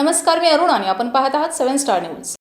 नमस्कार मी अरुण आणि आपण पाहत आहात सेव्हन स्टार न्यूज.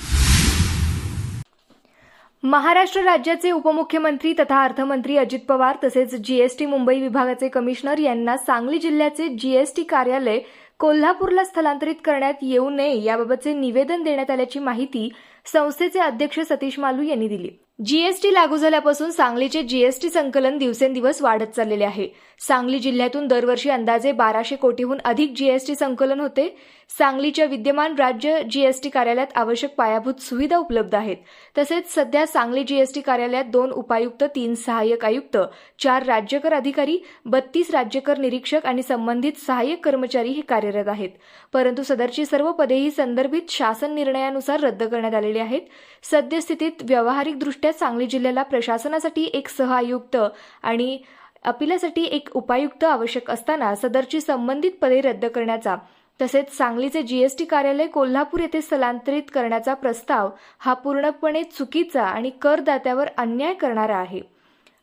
महाराष्ट्र राज्याचे उपमुख्यमंत्री तथा अर्थमंत्री अजित पवार तसेच जीएसटी मुंबई विभागाचे कमिशनर यांना सांगली जिल्ह्याचे जीएसटी कार्यालय कोल्हापूरला स्थलांतरित करण्यात येऊ नये याबाबतचे निवेदन देण्यात आल्याची माहिती संस्थेचे अध्यक्ष सतीश मालू यांनी दिली. जीएसटी लागू झाल्यापासून सांगलीचे जीएसटी संकलन दिवसेंदिवस वाढत चाललेले आहे. सांगली जिल्ह्यातून दरवर्षी अंदाजे बाराशे कोटीहून अधिक जीएसटी संकलन होते. सांगलीच्या विद्यमान राज्य जीएसटी कार्यालयात आवश्यक पायाभूत सुविधा उपलब्ध आहेत. तसेच सध्या सांगली जीएसटी कार्यालयात दोन उपायुक्त तीन सहाय्यक आयुक्त चार राज्यकर अधिकारी बत्तीस राज्यकर निरीक्षक आणि संबंधित सहाय्यक कर्मचारी हे कार्यरत आहेत. परंतु सदरची सर्व पदेही संदर्भित शासन निर्णयानुसार रद्द करण्यात आलेली आहेत. सद्यस्थितीत व्यावहारिकदृष्ट्या सांगली जिल्ह्याला प्रशासनासाठी एक सहआयुक्त आणि अपिलासाठी एक उपायुक्त आवश्यक असताना सदरची संबंधित पदे रद्द करण्याचा तसेच सांगलीचे जीएसटी कार्यालय कोल्हापूर येथे स्थलांतरित करण्याचा प्रस्ताव हा पूर्णपणे चुकीचा आणि करदात्यावर अन्याय करणारा आहे.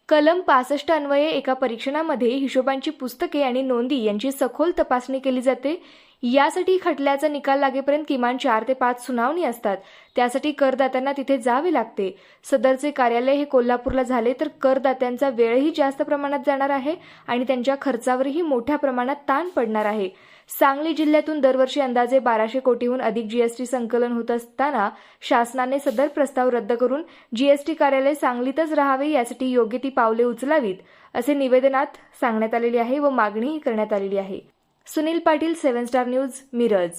कलम पासष्ट अन्वये एका परीक्षणामध्ये हिशोबांची पुस्तके आणि नोंदी यांची सखोल तपासणी केली जाते. यासाठी खटल्याचा निकाल लागेपर्यंत किमान चार ते पाच सुनावणी असतात. त्यासाठी करदात्यांना तिथे जावे लागते. सदरचे कार्यालय हे कोल्हापूरला झाले तर करदात्यांचा वेळही जास्त प्रमाणात जाणार आहे आणि त्यांच्या खर्चावरही मोठ्या प्रमाणात ताण पडणार आहे. सांगली जिल्ह्यातून दरवर्षी अंदाजे बाराशे कोटीहून अधिक जीएसटी संकलन होत असताना शासनाने सदर प्रस्ताव रद्द करून जीएसटी कार्यालय सांगलीतच राहावे यासाठी योग्य ती पावले उचलावीत असे निवेदनात सांगण्यात आलेले आहे व मागणीही करण्यात आलेली आहे. Sunil Patil seven star news Miraj.